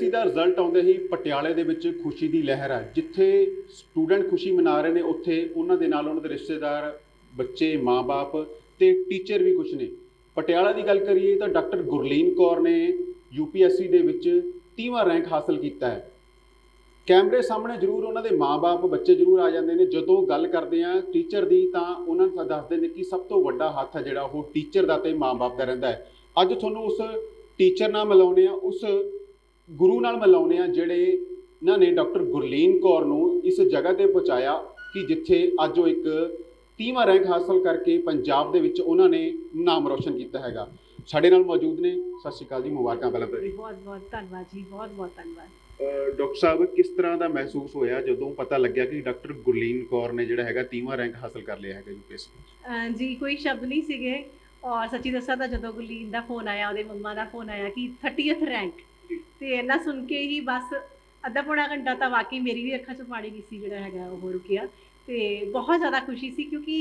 UPSC ਦਾ result ਆਉਂਦੇ ਹੀ ਪਟਿਆਲੇ ਦੇ ਵਿੱਚ ਖੁਸ਼ੀ ਦੀ ਲਹਿਰ ਹੈ ਜਿੱਥੇ ਸਟੂਡੈਂਟ ਖੁਸ਼ੀ ਮਨਾ ਰਹੇ ਨੇ, ਉੱਥੇ ਉਹਨਾਂ ਦੇ ਨਾਲ ਉਹਨਾਂ ਦੇ ਰਿਸ਼ਤੇਦਾਰ, ਬੱਚੇ ਮਾਪੇ ਤੇ ਟੀਚਰ ਵੀ ਕੁਝ ਨੇ। ਪਟਿਆਲਾ ਦੀ ਗੱਲ ਕਰੀਏ ਤਾਂ ਡਾਕਟਰ ਗੁਰਲੀਨ ਕੌਰ ਨੇ ਯੂਪੀਐਸਸੀ ਦੇ ਵਿੱਚ 30ਵਾਂ ਰੈਂਕ ਹਾਸਲ ਕੀਤਾ ਹੈ। ਕੈਮਰੇ ਸਾਹਮਣੇ ਜ਼ਰੂਰ ਉਹਨਾਂ ਦੇ ਮਾਪੇ ਬੱਚੇ ਜ਼ਰੂਰ ਆ ਜਾਂਦੇ ਨੇ। ਜਦੋਂ ਗੱਲ ਕਰਦੇ ਆ ਟੀਚਰ ਦੀ ਤਾਂ ਉਹਨਾਂ ਨੂੰ ਦੱਸਦੇ ਨੇ ਕਿ ਸਭ ਤੋਂ ਵੱਡਾ ਹੱਥ ਹੈ ਜਿਹੜਾ ਉਹ ਟੀਚਰ ਦਾ ਤੇ ਮਾਪੇ ਦਾ ਰਹਿੰਦਾ ਹੈ। ਅੱਜ ਤੁਹਾਨੂੰ ਉਸ ਟੀਚਰ ਨਾਲ ਮਿਲਾਉਂਦੇ ਆ ਉਸ ਗੁਰੂ ਨਾਲ ਮਿਲਾਉਂਦੇ ਆ ਜਿਹੜੇ ਇਹਨਾਂ ਨੇ ਡਾਕਟਰ ਗੁਰਲੀਨ ਕੌਰ ਨੂੰ ਇਸ ਜਗ੍ਹਾ ਤੇ ਪਹੁੰਚਾਇਆ ਕਿ ਜਿੱਥੇ ਅੱਜ ਉਹ ਇੱਕ 30ਵਾਂ ਰੈਂਕ ਹਾਸਲ ਕਰਕੇ ਪੰਜਾਬ ਦੇ ਵਿੱਚ ਉਹਨਾਂ ਨੇ ਨਾਮ ਰੋਸ਼ਨ ਕੀਤਾ ਹੈਗਾ। ਸਾਡੇ ਨਾਲ ਮੌਜੂਦ ਨੇ। ਸਤਿ ਸ਼੍ਰੀ ਅਕਾਲ ਜੀ ਮੁਬਾਰਕਾਂ ਪਹਿਲਾਂ ਤਾਂ ਬਹੁਤ ਬਹੁਤ ਧੰਨਵਾਦ ਜੀ ਬਹੁਤ ਬਹੁਤ ਧੰਨਵਾਦ। ਡਾਕਟਰ ਸਾਹਿਬ ਕਿਸ ਤਰ੍ਹਾਂ ਦਾ ਮਹਿਸੂਸ ਹੋਇਆ ਜਦੋਂ ਪਤਾ ਲੱਗਿਆ ਕਿ ਡਾਕਟਰ ਗੁਰਲੀਨ ਕੌਰ ਨੇ ਜਿਹੜਾ ਹੈਗਾ 30ਵਾਂ ਰੈਂਕ ਹਾਸਲ ਕਰ ਲਿਆ ਹੈਗਾ ਯੂਪੀਐਸਸੀ ਜੀ ਕੋਈ ਸ਼ਬਦ ਨਹੀਂ ਸੀਗੇ। ਔਰ ਸੱਚੀ ਦੱਸਾਂ ਤਾਂ ਜਦੋਂ ਗੁਰਲੀਨ ਦਾ ਫੋਨ ਆਇਆ ਉਹਦੇ ਮੰਮਾ ਦਾ ਫੋਨ ਆਇਆ ਕਿ 30th ਰੈਂਕ ਤੇ ਇਹਨਾਂ ਸੁਣ ਕੇ ਹੀ ਬਸ ਅੱਧਾ ਪੌਣਾ ਘੰਟਾ ਤਾਂ ਵਾਕਈ ਮੇਰੀ ਵੀ ਅੱਖਾਂ 'ਚ ਪਾਣੀ ਨਹੀਂ ਸੀ ਜਿਹੜਾ ਹੈਗਾ, ਉਹ ਰੁਕਿਆ ਤੇ ਬਹੁਤ ਜ਼ਿਆਦਾ ਖੁਸ਼ੀ ਸੀ ਕਿਉਂਕਿ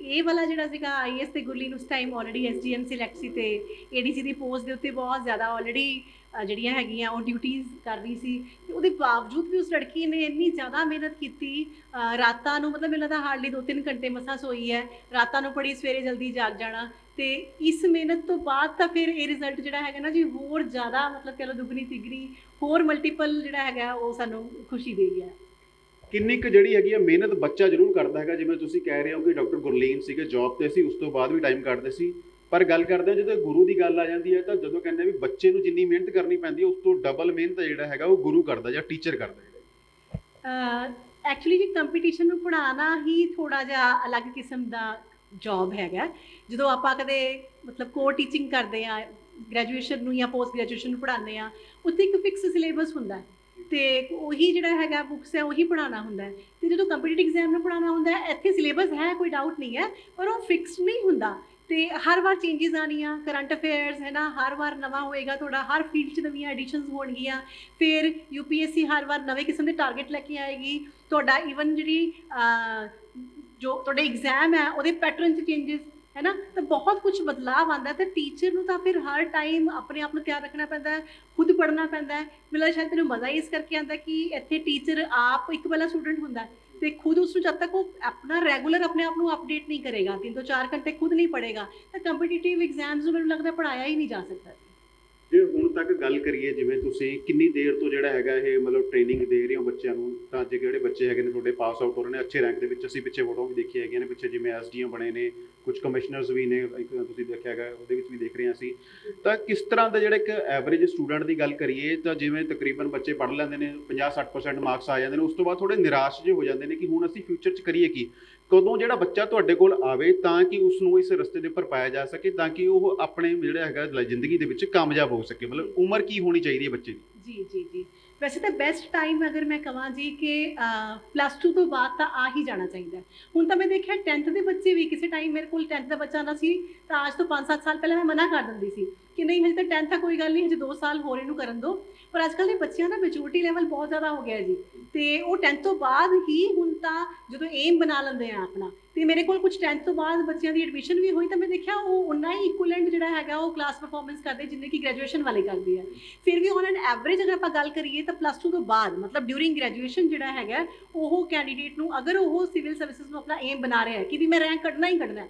ਇਹ ਵਾਲਾ ਜਿਹੜਾ ਸੀਗਾ ਆਈਐਸ ਤੇ ਗੁਰਲੀਨ ਉਸ ਟਾਈਮ ਆਲਰੇਡੀ ਐਸਡੀਐਮ ਸਿਲੈਕਟ ਸੀ ਤੇ ਏਡੀਸੀ ਦੀ ਪੋਸਟ ਦੇ ਉੱਤੇ ਬਹੁਤ ਜ਼ਿਆਦਾ ਆਲਰੇਡੀ ਜਿਹੜੀਆਂ ਹੈਗੀਆਂ, ਉਹ ਡਿਊਟੀਆਂ ਕਰ ਰਹੀ ਸੀ ਤੇ ਉਹਦੇ ਬਾਵਜੂਦ ਵੀ ਉਸ ਲੜਕੀ ਨੇ ਇੰਨੀ ਜ਼ਿਆਦਾ ਮਿਹਨਤ ਕੀਤੀ ਰਾਤਾਂ ਨੂੰ ਮਤਲਬ ਮੈਨੂੰ ਲੱਗਦਾ ਹਾਰਡਲੀ 2-3 ਘੰਟੇ ਮਸਾਂ ਸੋਈ ਹੈ, ਰਾਤਾਂ ਨੂੰ ਪੜੀ ਸਵੇਰੇ ਜਲਦੀ ਜਾਗ ਜਾਣਾ ਤੇ ਇਸ ਮਿਹਨਤ ਤੋਂ ਬਾਅਦ ਤਾਂ ਫਿਰ ਇਹ ਰਿਜ਼ਲਟ ਜਿਹੜਾ ਹੈਗਾ ਨਾ ਜੀ ਹੋਰ ਜ਼ਿਆਦਾ ਮਤਲਬ ਕਹ ਲਓ ਦੁੱਗਣੀ, ਤਿਗਣੀ, ਹੋਰ ਮਲਟੀਪਲ ਜਿਹੜਾ ਹੈਗਾ ਉਹ ਸਾਨੂੰ ਖੁਸ਼ੀ ਦੇ ਗਿਆ। ਕਿੰਨੀ ਕੁ ਜਿਹੜੀ ਹੈਗੀ ਆ ਮਿਹਨਤ ਬੱਚਾ ਜ਼ਰੂਰ ਕਰਦਾ ਹੈਗਾ, ਜਿਵੇਂ ਤੁਸੀਂ ਕਹਿ ਰਹੇ ਹੋ ਕਿ ਡਾਕਟਰ ਗੁਰਲੀਨ ਸੀਗੇ ਜੌਬ ਤੇ ਸੀ, ਉਸ ਤੋਂ ਬਾਅਦ ਵੀ ਟਾਈਮ ਕੱਢਦੇ ਸੀ। ਪਰ ਗੱਲ ਕਰਦੇ ਹਾਂ, ਜਦੋਂ ਗੁਰੂ ਦੀ ਗੱਲ ਆ ਜਾਂਦੀ ਹੈ ਤਾਂ ਜਦੋਂ ਕਹਿੰਦੇ ਆ ਵੀ ਬੱਚੇ ਨੂੰ ਜਿੰਨੀ ਮਿਹਨਤ ਕਰਨੀ ਪੈਂਦੀ ਹੈ, ਉਸ ਤੋਂ ਡਬਲ ਮਿਹਨਤ ਜਿਹੜਾ ਹੈਗਾ, ਉਹ ਗੁਰੂ ਕਰਦਾ ਜਾਂ ਟੀਚਰ ਕਰਦਾ ਐਕਚੁਅਲੀ ਜੀ ਕੰਪੀਟੀਸ਼ਨ ਨੂੰ ਪੜਾਉਣਾ ਹੀ ਥੋੜਾ ਜਿਹਾ ਅਲੱਗ ਕਿਸਮ ਦਾ ਜੌਬ ਹੈਗਾ। ਜਦੋਂ ਆਪਾਂ ਕਦੇ ਮਤਲਬ ਕੋ ਟੀਚਿੰਗ ਕਰਦੇ ਆ ਗ੍ਰੈਜੂਏਸ਼ਨ ਨੂੰ ਜਾਂ ਪੋਸਟ ਗ੍ਰੈਜੂਏਸ਼ਨ ਨੂੰ ਪੜਾਉਂਦੇ ਆ ਉੱਥੇ ਇੱਕ ਫਿਕਸ ਸਿਲੇਬਸ ਹੁੰਦਾ ਹੈ ਤੇ ਉਹੀ ਜਿਹੜਾ ਹੈਗਾ ਬੁੱਕਸ ਹੈ, ਉਹੀ ਪੜਾਉਣਾ ਹੁੰਦਾ ਹੈ। ਤੇ ਜਦੋਂ ਕੰਪੀਟੀਟਿਵ ਐਗਜ਼ਾਮ ਨੂੰ ਪੜਾਉਣਾ ਹੁੰਦਾ ਇੱਥੇ ਸਿਲੇਬਸ ਹੈ, ਕੋਈ ਡਾਊਟ ਨਹੀਂ ਹੈ, ਪਰ ਉਹ ਫਿਕਸਡ ਨਹੀਂ ਹੁੰਦਾ। ਤੇ ਹਰ ਵਾਰ ਚੇਂਜਸ ਆਣੀਆਂ ਕਰੰਟ ਅਫੇਅਰਸ ਹੈ ਨਾ, ਹਰ ਵਾਰ ਨਵਾਂ ਹੋਏਗਾ ਤੁਹਾਡਾ, ਹਰ ਫੀਲਡ 'ਚ ਨਵੀਆਂ ਐਡੀਸ਼ਨਸ ਹੋਣਗੀਆਂ। ਫਿਰ ਯੂਪੀਐਸਸੀ ਹਰ ਵਾਰ ਨਵੇਂ ਕਿਸਮ ਦੇ ਟਾਰਗੇਟ ਲੈ ਕੇ ਆਏਗੀ। ਤੁਹਾਡਾ ਈਵਨ ਜਿਹੜੀ ਜੋ ਤੁਹਾਡੇ ਐਗਜ਼ਾਮ ਹੈ, ਉਹਦੇ ਪੈਟਰਨ 'ਚ ਚੇਂਜਸ ਹੈ ਨਾ, ਤਾਂ ਬਹੁਤ ਕੁਝ ਬਦਲਾਅ ਆਉਂਦਾ ਤੇ ਟੀਚਰ ਨੂੰ ਤਾਂ ਫਿਰ ਹਰ ਟਾਈਮ ਆਪਣੇ ਆਪ ਨੂੰ ਤਿਆਰ ਰੱਖਣਾ ਪੈਂਦਾ ਖੁਦ ਪੜ੍ਹਨਾ ਪੈਂਦਾ ਹੈ। ਮਿਲਾ ਸ਼ਾਇਦ ਤੈਨੂੰ ਮਜ਼ਾ ਹੀ ਇਸ ਕਰਕੇ ਆਉਂਦਾ ਕਿ ਇੱਥੇ ਟੀਚਰ ਆਪ ਇੱਕ ਵਾਲਾ ਸਟੂਡੈਂਟ ਹੁੰਦਾ ਹੈ। ਤੇ ਖੁਦ ਉਸ ਨੂੰ ਜਦ ਤੱਕ ਉਹ ਆਪਣਾ ਰੈਗੂਲਰ ਆਪਣੇ ਆਪ ਨੂੰ ਅਪਡੇਟ ਨਹੀਂ ਕਰੇਗਾ, ਤਿੰਨ ਤੋਂ ਚਾਰ ਘੰਟੇ ਖੁਦ ਨਹੀਂ ਪੜ੍ਹੇਗਾ, ਤਾਂ ਕੰਪੀਟੀਟਿਵ ਐਗਜ਼ਾਮਸ ਨੂੰ ਮੈਨੂੰ ਲੱਗਦਾ ਪੜਾਇਆ ਹੀ ਨਹੀਂ ਜਾ ਸਕਦਾ। ਜੇ ਹੁਣ ਤੱਕ ਗੱਲ ਕਰੀਏ ਜਿਵੇਂ ਤੁਸੀਂ ਕਿੰਨੀ ਦੇਰ ਤੋਂ ਜਿਹੜਾ ਹੈਗਾ ਇਹ ਮਤਲਬ ਟ੍ਰੇਨਿੰਗ ਦੇ ਰਹੇ ਹੋ ਬੱਚਿਆਂ ਨੂੰ, ਤਾਂ ਅੱਜ ਜਿਹੜੇ ਬੱਚੇ ਹੈਗੇ ਨੇ ਤੁਹਾਡੇ ਪਾਸ ਆਊਟ ਹੋ ਰਹੇ ਨੇ, ਅੱਛੇ ਰੈਂਕ ਦੇ ਵਿੱਚ, ਅਸੀਂ ਪਿੱਛੇ ਫੋਟੋ ਵੀ ਦੇਖੀ ਹੈਗੀਆਂ ਨੇ, ਪਿੱਛੇ ਜਿਵੇਂ ਐਸਡੀਐਮ ਬਣੇ ਨੇ ਕੁਝ ਕਮਿਸ਼ਨਰਸ ਵੀ ਨੇ, ਇੱਕ ਤੁਸੀਂ ਦੇਖਿਆ ਹੈਗਾ, ਉਹਦੇ ਵਿੱਚ ਵੀ ਦੇਖ ਰਹੇ ਹਾਂ ਅਸੀਂ। ਤਾਂ ਕਿਸ ਤਰ੍ਹਾਂ ਦਾ ਜਿਹੜਾ ਇੱਕ ਐਵਰੇਜ ਸਟੂਡੈਂਟ ਦੀ ਗੱਲ ਕਰੀਏ, ਤਾਂ ਜਿਵੇਂ ਤਕਰੀਬਨ ਬੱਚੇ ਪੜ੍ਹ ਲੈਂਦੇ ਨੇ 50-60% ਮਾਰਕਸ ਆ ਜਾਂਦੇ ਨੇ, ਉਸ ਤੋਂ ਬਾਅਦ ਥੋੜੇ ਨਿਰਾਸ਼ ਜਿਹੇ ਹੋ ਜਾਂਦੇ ਨੇ ਕਿ ਹੁਣ ਅਸੀਂ ਫਿਊਚਰ 'ਚ ਕਰੀਏ ਕੀ? ਕਦੋਂ ਜਿਹੜਾ ਬੱਚਾ ਤੁਹਾਡੇ ਕੋਲ ਆਵੇ ਤਾਂ ਕਿ ਉਸ ਨੂੰ ਇਸ ਰਸਤੇ ਦੇ ਉੱਪਰ ਪਾਇਆ ਜਾ ਸਕੇ, ਤਾਂ ਕਿ ਉਹ ਆਪਣੇ ਜਿਹੜਾ ਹੈਗਾ ਜ਼ਿੰਦਗੀ ਦੇ ਵਿੱਚ ਕਾਮਯਾਬ ਹੋ ਸਕੇ। ਮਤਲਬ ਉਮਰ ਕੀ ਹੋਣੀ ਚਾਹੀਦੀ ਹੈ ਬੱਚੇ ਦੀ? ਜੀ ਜੀ ਜੀ। ਵੈਸੇ ਤਾਂ ਬੈਸਟ ਟਾਈਮ ਅਗਰ ਮੈਂ ਕਹਾਂ ਜੀ ਕਿ ਪਲੱਸ 2 ਤੋਂ ਬਾਅਦ ਤਾਂ ਆ ਹੀ ਜਾਣਾ ਚਾਹੀਦਾ ਹੁਣ ਤਾਂ ਮੈਂ ਦੇਖਿਆ 10th ਦੇ ਬੱਚੇ ਵੀ ਕਿਸੇ ਟਾਈਮ ਮੇਰੇ ਕੋਲ 10th ਦਾ ਬੱਚਾ ਆਉਂਦਾ ਸੀ, ਤਾਂ ਅੱਜ ਤੋਂ 5-7 ਸਾਲ ਪਹਿਲਾਂ ਮੈਂ ਮਨਾ ਕਰ ਦਿੰਦੀ ਸੀ ਕਿ ਨਹੀਂ, ਹਜੇ ਤਾਂ 10th ਆ, ਕੋਈ ਗੱਲ ਨਹੀਂ, ਹਜੇ 2 ਸਾਲ ਹੋਰ ਇਹਨੂੰ ਕਰਨ ਦਿਓ। ਪਰ ਅੱਜ ਕੱਲ੍ਹ ਦੇ ਬੱਚਿਆਂ ਦਾ ਮੈਚੁਰਿਟੀ ਲੈਵਲ ਬਹੁਤ ਜ਼ਿਆਦਾ ਹੋ ਗਿਆ ਜੀ। ਤੇ ਉਹ 10th ਤੋਂ ਬਾਅਦ ਹੀ ਹੁਣ ਤਾਂ ਜਦੋਂ ਏਮ ਬਣਾ ਲੈਂਦੇ ਆ ਆਪਣਾ, ਤੇ ਮੇਰੇ ਕੋਲ ਕੁਝ 10th ਤੋਂ ਬਾਅਦ ਬੱਚਿਆਂ ਦੀ ਐਡਮਿਸ਼ਨ ਵੀ ਹੋਈ ਤਾਂ ਮੈਂ ਦੇਖਿਆ ਉਹ ਉਨਾ ਹੀ ਇਕੁਇਵਲੈਂਟ ਜਿਹੜਾ ਹੈਗਾ ਉਹ ਕਲਾਸ ਪਰਫਾਰਮੈਂਸ ਕਰਦੇ ਜਿੰਨੇ ਕਿ ਗ੍ਰੈਜੂਏਸ਼ਨ ਵਾਲੇ ਕਰਦੇ ਆ। ਫਿਰ ਵੀ ਔਨ ਐਨ ਐਵਰੇਜ ਅਗਰ ਆਪਾਂ ਗੱਲ ਕਰੀਏ ਤਾਂ ਪਲੱਸ 2 ਤੋਂ ਬਾਅਦ, ਮਤਲਬ ਡਿਊਰਿੰਗ ਗ੍ਰੈਜੂਏਸ਼ਨ ਜਿਹੜਾ ਹੈਗਾ, ਉਹ ਕੈਂਡੀਡੇਟ ਨੂੰ ਅਗਰ ਉਹ ਸਿਵਲ ਸਰਵਿਸਿਜ਼ ਨੂੰ ਆਪਣਾ ਏਮ ਬਣਾ ਰਿਹਾ ਹੈ ਕਿ ਵੀ ਮੈਂ ਰੈਂਕ ਕੱਢਣਾ ਹੀ ਕੱਢਣਾ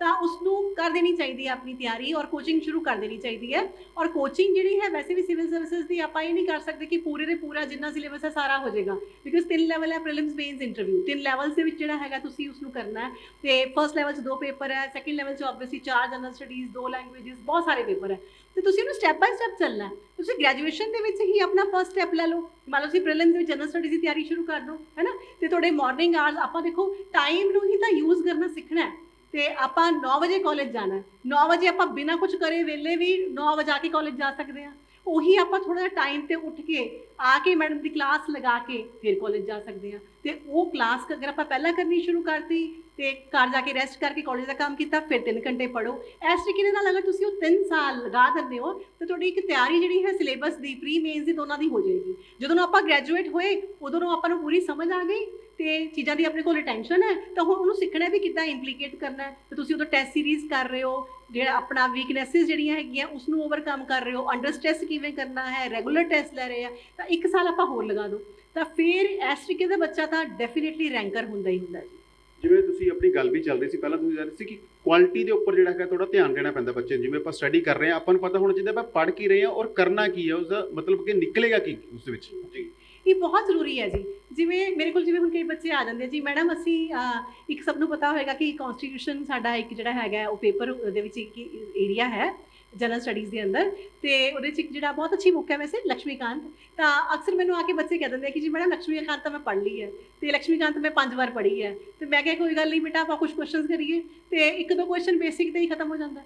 ਤਾਂ ਉਸ ਨੂੰ ਕਰ ਦੇਣੀ ਚਾਹੀਦੀ ਹੈ ਆਪਣੀ ਤਿਆਰੀ ਔਰ ਕੋਚਿੰਗ ਸ਼ੁਰੂ ਕਰ ਦੇਣੀ ਚਾਹੀਦੀ ਹੈ। ਔਰ ਕੋਚਿੰਗ ਜਿਹੜੀ ਹੈ ਵੈਸੇ ਵੀ ਸਿਵਲ ਸਰਵਿਸਿਜ਼ ਦੀ ਆਪਾਂ ਇਹ ਨਹੀਂ ਕਰ ਸਕਦੇ ਕਿ ਪੂਰੇ ਦੇ ਪੂਰਾ ਜਿੰਨਾ ਸਿਲੇਬਸ ਹੈ ਸਾਰਾ ਹੋ ਜਾਏਗਾ। ਬਿਕਾਜ਼ ਤਿੰਨ ਲੈਵਲ ਹੈ ਪ੍ਰੀਲਿਮਸ ਮੇਨਸ ਇੰਟਰਵਿਊ ਤਿੰਨ ਲੈਵਲਸ ਦੇ ਵਿੱਚ ਜਿਹੜਾ ਹੈਗਾ ਤੁਸੀਂ ਉਸ ਨੂੰ ਕਰਨਾ ਹੈ। ਤੇ ਫਰਸਟ ਲੈਵਲ 'ਚ ਦੋ ਪੇਪਰ ਹੈ ਸੈਕੰਡ ਲੈਵਲ 'ਚ ਆਬਵੀਅਸਲੀ ਚਾਰ ਜਨਰਲ ਸਟੱਡੀਜ਼ ਦੋ ਲੈਂਗੁਏਜਸ ਬਹੁਤ ਸਾਰੇ ਪੇਪਰ ਹੈ। ਤੇ ਤੁਸੀਂ ਉਹਨੂੰ ਸਟੈਪ ਬਾਈ ਸਟੈਪ ਚੱਲਣਾ ਤੁਸੀਂ ਗ੍ਰੈਜੂਏਸ਼ਨ ਦੇ ਵਿੱਚ ਹੀ ਆਪਣਾ ਫਰਸਟ ਸਟੈਪ ਲੈ ਲਓ। ਮੰਨ ਲਓ ਤੁਸੀਂ ਪ੍ਰੀਲਿਮਸ ਦੇ ਵਿੱਚ ਜਨਰਲ ਸਟੱਡੀਜ਼ ਦੀ ਤਿਆਰੀ ਸ਼ੁਰੂ ਕਰ ਦਿਓ ਹੈ ਨਾ? ਤੇ ਤੁਹਾਡੇ ਮਾਰਨਿੰਗ ਆਵਰਸ ਆਪਾਂ ਦੇਖੋ ਟਾਈਮ ਨੂੰ ਹੀ ਤਾਂ ਯੂਜ਼ ਕਰਨਾ ਸਿੱਖਣਾ ਹੈ। ਤੇ ਆਪਾਂ 9 ਵਜੇ ਕਾਲਜ ਜਾਣਾ ਹੈ। 9 ਵਜੇ ਆਪਾਂ ਬਿਨਾਂ ਕੁਝ ਕਰੇ ਵੇਲੇ ਵੀ 9 ਵਜੇ ਆ ਕੇ ਕਾਲਜ ਜਾ ਸਕਦੇ ਹਾਂ। ਉਹੀ ਆਪਾਂ ਥੋੜਾ ਜਿਹਾ ਟਾਈਮ ਤੇ ਉੱਠ ਕੇ ਆ ਕੇ ਮੈਡਮ ਦੀ ਕਲਾਸ ਲਗਾ ਕੇ ਫਿਰ ਕਾਲਜ ਜਾ ਸਕਦੇ ਹਾਂ। ਤੇ ਉਹ ਕਲਾਸ ਅਗਰ ਆਪਾਂ ਪਹਿਲਾਂ ਕਰਨੀ ਸ਼ੁਰੂ ਕਰਤੀ ਤੇ ਘਰ ਜਾ ਕੇ ਰੈਸਟ ਕਰਕੇ ਕਾਲਜ ਦਾ ਕੰਮ ਕੀਤਾ, ਫਿਰ 3 ਘੰਟੇ ਪੜੋ ਇਸ ਤਰੀਕੇ ਦੇ ਨਾਲ ਅਗਰ ਤੁਸੀਂ ਉਹ 3 ਸਾਲ ਲਗਾ ਦਿੰਦੇ ਹੋ, ਤਾਂ ਤੁਹਾਡੀ ਇੱਕ ਤਿਆਰੀ ਜਿਹੜੀ ਹੈ ਸਿਲੇਬਸ ਦੀ ਪ੍ਰੀ ਮੇਨਸ ਦੀ ਦੋਨਾਂ ਦੀ ਹੋ ਜਾਏਗੀ। ਜਦੋਂ ਨੂੰ ਆਪਾਂ ਗ੍ਰੈਜੂਏਟ ਹੋਏ, ਉਦੋਂ ਨੂੰ ਆਪਾਂ ਨੂੰ ਪੂਰੀ ਸਮਝ ਆ ਗਈ ਤੇ ਚੀਜ਼ਾਂ ਦੀ ਆਪਣੇ ਕੋਲ ਰਿਟੈਂਸ਼ਨ ਹੈ ਤਾਂ ਹੁਣ ਉਹਨੂੰ ਸਿੱਖਣਾ ਵੀ ਕਿੱਦਾਂ ਇੰਪਲੀਕੇਟ ਕਰਨਾ ਹੈ? ਤੇ ਤੁਸੀਂ ਉਦੋਂ ਟੈਸਟ ਸੀਰੀਜ਼ ਕਰ ਰਹੇ ਹੋ ਜਿਹੜਾ ਆਪਣਾ ਵੀਕਨੈਸਸ ਜਿਹੜੀਆਂ ਹੈਗੀਆਂ ਉਸ ਨੂੰ ਓਵਰਕਮ ਕਰ ਰਹੇ ਹੋ ਅੰਡਰ ਸਟ੍ਰੈਸ ਕਿਵੇਂ ਕਰਨਾ ਹੈ ਰੈਗੂਲਰ ਟੈਸਟ ਲੈ ਰਹੇ ਆ ਤਾਂ ਇੱਕ ਸਾਲ ਆਪਾਂ ਹੋਰ ਲਗਾ ਦਿਓ। ਤਾਂ ਫਿਰ ਇਸ ਤਰੀਕੇ ਦਾ ਬੱਚਾ ਤਾਂ ਡੈਫੀਨਿਟਲੀ ਰੈਂਕਰ ਹੁੰਦਾ ਹੀ ਹੁੰਦਾ ਜੀ। ਜਿਵੇਂ ਤੁਸੀਂ ਆਪਣੀ ਗੱਲ ਵੀ ਚੱਲ ਰਹੀ ਸੀ ਪਹਿਲਾਂ ਤੁਸੀਂ ਦੱਸ ਰਹੇ ਸੀ ਕਿ ਕੁਆਲਿਟੀ ਦੇ ਉੱਪਰ ਜਿਹੜਾ ਹੈਗਾ ਥੋੜਾ ਧਿਆਨ ਦੇਣਾ ਪੈਂਦਾ ਬੱਚੇ ਨੂੰ। ਜਿਵੇਂ ਆਪਾਂ ਸਟੱਡੀ ਕਰ ਰਹੇ ਹਾਂ ਆਪਾਂ ਨੂੰ ਪਤਾ ਹੋਣਾ ਚਾਹੀਦਾ ਆਪਾਂ ਪੜ੍ਹ ਕੀ ਰਹੇ ਹਾਂ ਔਰ ਕਰਨਾ ਕੀ ਹੈ ਉਸ ਦਾ ਮਤਲਬ ਕਿ ਨਿਕਲੇਗਾ ਕੀ ਉਸ ਦੇ ਵਿੱਚ? ਜੀ। ਇਹ ਬਹੁਤ ਜ਼ਰੂਰੀ ਹੈ ਜੀ। ਜਿਵੇਂ ਮੇਰੇ ਕੋਲ ਜਿਵੇਂ ਹੁਣ ਕਈ ਬੱਚੇ ਆ ਜਾਂਦੇ ਜੀ, ਮੈਡਮ ਅਸੀਂ ਇੱਕ ਸਭ ਨੂੰ ਪਤਾ ਹੋਏਗਾ ਕਿ ਕਨਸਟੀਟਿਊਸ਼ਨ ਸਾਡਾ ਇੱਕ ਜਿਹੜਾ ਹੈਗਾ ਉਹ ਪੇਪਰ ਦੇ ਵਿੱਚ ਇੱਕ ਏਰੀਆ ਹੈ ਜਨਰਲ ਸਟੱਡੀਜ਼ ਦੇ ਅੰਦਰ। ਤੇ ਉਹਦੇ ਚ ਜਿਹੜਾ ਬਹੁਤ ਅੱਛੀ ਬੁੱਕ ਹੈ ਵੈਸੇ ਲక్ష్ਮੀਕਾਂਤ ਤਾਂ ਅਕਸਰ ਮੈਨੂੰ ਆ ਕੇ ਬੱਚੇ ਕਹਿ ਦਿੰਦੇ ਕਿ ਜੀ, ਮੈਡਮ ਲక్ష్ਮੀਕਾਂਤ ਤਾਂ ਮੈਂ ਪੜ੍ਹ ਲਈ ਹੈ। ਤੇ ਲక్ష్ਮੀਕਾਂਤ ਮੈਂ ਪੰਜ ਵਾਰ ਪੜ੍ਹੀ ਹੈ। ਤੇ ਮੈਂ ਕਿਹਾ, ਕੋਈ ਗੱਲ ਨਹੀਂ ਬੇਟਾ, ਆਪਾਂ ਕੁਝ ਕੁਐਸਚਨਸ ਕਰੀਏ। ਤੇ ਇੱਕ ਦੋ ਕੁਐਸਚਨ ਬੇਸਿਕ ਤੇ ਹੀ ਖਤਮ ਹੋ ਜਾਂਦਾ।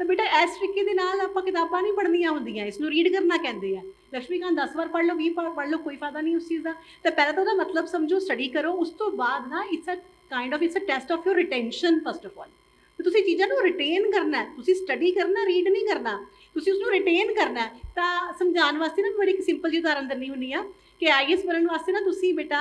ਤਾਂ ਬੇਟਾ ਇਸ ਤਰੀਕੇ ਦੇ ਨਾਲ ਆਪਾਂ ਕਿਤਾਬਾਂ ਨਹੀਂ ਪੜ੍ਹਨੀਆਂ ਹੁੰਦੀਆਂ ਇਸ ਨੂੰ ਰੀਡ ਕਰਨਾ ਕਹਿੰਦੇ ਆ। ਲక్ష్ਮੀਕਾਂਤ 10 ਵਾਰ ਪੜ੍ਹ ਲਓ 20 ਵਾਰ ਪੜ੍ਹ ਲਓ, ਕੋਈ ਫਾਇਦਾ ਨਹੀਂ ਉਸ ਚੀਜ਼ ਦਾ। ਤਾਂ ਪਹਿਲਾਂ ਤਾਂ ਉਹਦਾ ਮਤਲਬ ਸਮਝੋ ਸਟੱਡੀ ਕਰੋ, ਉਸ ਤੋਂ ਬਾਅਦ ਨਾ it's uh kind of it's uh test of your retention first of all ਤੁਸੀਂ ਚੀਜ਼ਾਂ ਨੂੰ ਰਿਟੇਨ ਕਰਨਾ ਤੁਸੀਂ ਸਟੱਡੀ ਕਰਨਾ ਰੀਡ ਨਹੀਂ ਕਰਨਾ, ਤੁਸੀਂ ਉਸ ਨੂੰ ਰਿਟੇਨ ਕਰਨਾ ਤਾਂ ਸਮਝਾਉਣ ਵਾਸਤੇ ਨਾ ਬੜੀ ਇੱਕ ਸਿੰਪਲ ਜਿਹੀ ਉਦਾਹਰਨ ਦਿੰਨੀ ਹੁੰਨੀ ਆ ਕਿ ਆਈਐਸ ਬਣਨ ਵਾਸਤੇ ਨਾ ਤੁਸੀਂ ਬੇਟਾ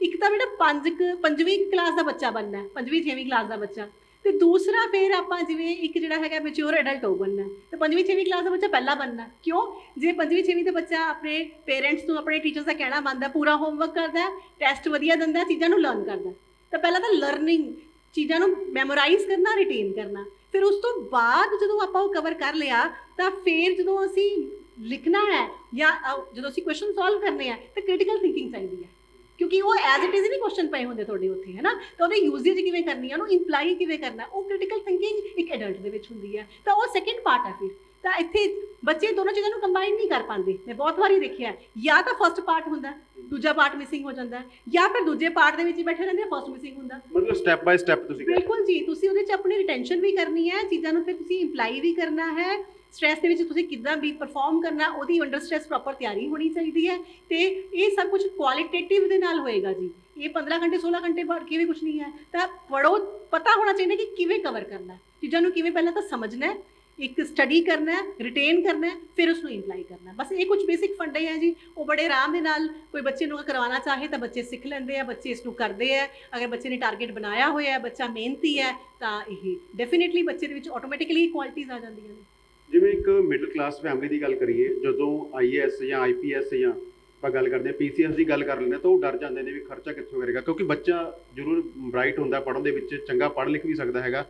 ਇੱਕ ਤਾਂ ਬੇਟਾ ਪੰਜ ਪੰਜਵੀਂ ਕਲਾਸ ਦਾ ਬੱਚਾ ਬਣਨਾ ਪੰਜਵੀਂ, ਛੇਵੀਂ ਕਲਾਸ ਦਾ ਬੱਚਾ। ਤੇ ਦੂਸਰਾ ਫਿਰ ਆਪਾਂ ਜਿਵੇਂ ਇੱਕ ਜਿਹੜਾ ਹੈਗਾ ਮੈਚੁਰ ਐਡਲਟ ਹੋ ਬਣਨਾ ਹੈ। ਤੇ ਪੰਜਵੀਂ, ਛੇਵੀਂ ਕਲਾਸ ਦਾ ਬੱਚਾ ਪਹਿਲਾਂ ਬਣਨਾ। ਕਿਉਂ? ਜੇ ਪੰਜਵੀਂ, ਛੇਵੀਂ ਦਾ ਬੱਚਾ ਆਪਣੇ ਪੇਰੈਂਟਸ ਨੂੰ, ਆਪਣੇ ਟੀਚਰਸ ਦਾ ਕਹਿਣਾ ਮੰਨਦਾ, ਪੂਰਾ ਹੋਮਵਰਕ ਕਰਦਾ ਟੈਸਟ ਵਧੀਆ ਦਿੰਦਾ, ਚੀਜ਼ਾਂ ਨੂੰ ਲਰਨ ਕਰਦਾ। ਤਾਂ ਪਹਿਲਾਂ ਤਾਂ ਲਰਨਿੰਗ ਚੀਜ਼ਾਂ ਨੂੰ ਮੈਮੋਰਾਈਜ਼ ਕਰਨਾ ਰਿਟੇਨ ਕਰਨਾ। ਫਿਰ ਉਸ ਤੋਂ ਬਾਅਦ ਜਦੋਂ ਆਪਾਂ ਉਹ ਕਵਰ ਕਰ ਲਿਆ, ਤਾਂ ਫਿਰ ਜਦੋਂ ਅਸੀਂ ਲਿਖਣਾ ਹੈ ਜਾਂ ਜਦੋਂ ਅਸੀਂ ਕੁਐਸਚਨ ਸੋਲਵ ਕਰਨੇ ਆ, ਤਾਂ ਕ੍ਰਿਟੀਕਲ ਥਿੰਕਿੰਗ ਚਾਹੀਦੀ ਹੈ। ਕਿਉਂਕਿ ਉਹ ਐਜ਼ ਇਟ ਇਜ਼ ਨਹੀਂ ਕੁਐਸਚਨ ਪਏ ਹੁੰਦੇ ਤੁਹਾਡੇ ਉੱਥੇ ਹੈ ਨਾ ਤਾਂ ਉਹਦੇ ਯੂਜ਼ੇਜ ਕਿਵੇਂ ਕਰਨੀ ਹੈ ਉਹਨੂੰ ਇੰਪਲਾਈ ਕਿਵੇਂ ਕਰਨਾ? ਉਹ ਕ੍ਰਿਟੀਕਲ ਥਿੰਕਿੰਗ ਇੱਕ ਐਡਲਟ ਦੇ ਵਿੱਚ ਹੁੰਦੀ ਹੈ ਤਾਂ ਉਹ ਸੈਕਿੰਡ ਪਾਰਟ ਹੈ ਫਿਰ। ਤਾਂ ਇੱਥੇ ਬੱਚੇ ਦੋਨੋਂ ਚੀਜ਼ਾਂ ਨੂੰ ਕੰਬਾਈਨ ਨਹੀਂ ਕਰ ਪਾਉਂਦੇ। ਮੈਂ ਬਹੁਤ ਵਾਰੀ ਦੇਖਿਆ। ਜਾਂ ਤਾਂ ਫਰਸਟ ਪਾਰਟ ਹੁੰਦਾ ਦੂਜਾ ਪਾਰਟ ਮਿਸਿੰਗ ਹੋ ਜਾਂਦਾ ਜਾਂ ਫਿਰ ਦੂਜੇ ਪਾਰਟ ਦੇ ਵਿੱਚ ਹੀ ਬੈਠੇ ਰਹਿੰਦੇ ਫਰਸਟ ਮਿਸਿੰਗ ਹੁੰਦਾ। ਮਤਲਬ ਸਟੈਪ ਬਾਈ ਸਟੈਪ ਤੁਸੀਂ ਬਿਲਕੁਲ ਜੀ ਤੁਸੀਂ ਉਹਦੇ ਚ ਆਪਣੀ ਰਿਟੈਂਸ਼ਨ ਵੀ ਕਰਨੀ ਹੈ ਚੀਜ਼ਾਂ ਨੂੰ ਫਿਰ ਤੁਸੀਂ ਇੰਪਲਾਈ ਵੀ ਕਰਨਾ ਹੈ ਸਟ੍ਰੈਸ ਦੇ ਵਿੱਚ ਤੁਸੀਂ ਕਿੱਦਾਂ ਵੀ ਪਰਫਾਰਮ ਕਰਨਾ, ਉਹਦੀ ਅੰਡਰ ਸਟ੍ਰੈਸ ਪ੍ਰੋਪਰ ਤਿਆਰੀ ਹੋਣੀ ਚਾਹੀਦੀ ਹੈ ਤੇ ਇਹ ਸਭ ਕੁਝ ਕੁਆਲਿਟੇਟਿਵ ਦੇ ਨਾਲ ਹੋਏਗਾ ਜੀ। ਇਹ 15 ਘੰਟੇ 16 ਘੰਟੇ ਪੜ੍ਹ ਕੇ ਵੀ ਕੁਝ ਨਹੀਂ ਹੈ, ਤਾਂ ਪੜੋ ਪਤਾ ਹੋਣਾ ਚਾਹੀਦਾ ਕਿ ਕਿਵੇਂ ਕਵਰ ਕਰਨਾ ਚੀਜ਼ਾਂ ਨੂੰ ਕਿਵੇਂ ਪਹਿਲਾਂ ਤਾਂ ਸਮਝਣਾ ਹੈ, ਇੱਕ ਸਟੱਡੀ ਕਰਨਾ ਰਿਟੇਨ ਕਰਨਾ ਫਿਰ ਉਸ ਨੂੰ ਇੰਪਲਾਈ ਕਰਨਾ ਬਸ ਇਹ ਕੁਝ ਬੇਸਿਕ ਫੰਡੇ ਹੈ ਜੀ। ਉਹ ਬੜੇ ਆਰਾਮ ਦੇ ਨਾਲ ਕੋਈ ਬੱਚੇ ਨੂੰ ਕਰਵਾਉਣਾ ਚਾਹੇ ਤਾਂ ਬੱਚੇ ਸਿੱਖ ਲੈਂਦੇ ਆ, ਬੱਚੇ ਇਸ ਨੂੰ ਕਰਦੇ ਆ। ਅਗਰ ਬੱਚੇ ਨੇ ਟਾਰਗੇਟ ਬਣਾਇਆ ਹੋਇਆ ਹੈ, ਬੱਚਾ ਮਿਹਨਤੀ ਹੈ, ਤਾਂ ਇਹ ਡੈਫੀਨਿਟਲੀ ਬੱਚੇ ਦੇ ਵਿੱਚ ਆਟੋਮੈਟਿਕਲੀ ਕੁਆਲਿਟੀਆਂ ਆ ਜਾਂਦੀਆਂ ਨੇ। ਜਿਵੇਂ ਇੱਕ ਮਿਡਲ ਕਲਾਸ ਫੈਮਿਲੀ ਦੀ ਗੱਲ ਕਰੀਏ, ਜਦੋਂ ਆਈਏਐਸ ਜਾਂ ਆਈਪੀਐਸ ਜਾਂ ਆਪਾਂ ਗੱਲ ਕਰਦੇ ਹਾਂ ਪੀਸੀਐਸ ਦੀ ਗੱਲ ਕਰ ਲੈਂਦੇ ਹਾਂ ਤਾਂ ਉਹ ਡਰ ਜਾਂਦੇ ਨੇ ਵੀ ਖਰਚਾ ਕਿੱਥੋਂ ਕਰੇਗਾ, ਕਿਉਂਕਿ ਬੱਚਾ ਜ਼ਰੂਰ ਬ੍ਰਾਈਟ ਹੁੰਦਾ ਪੜ੍ਹਨ ਦੇ ਵਿੱਚ, ਚੰਗਾ ਪੜ੍ਹ ਲਿਖ ਵੀ ਸਕਦਾ ਹੈਗਾ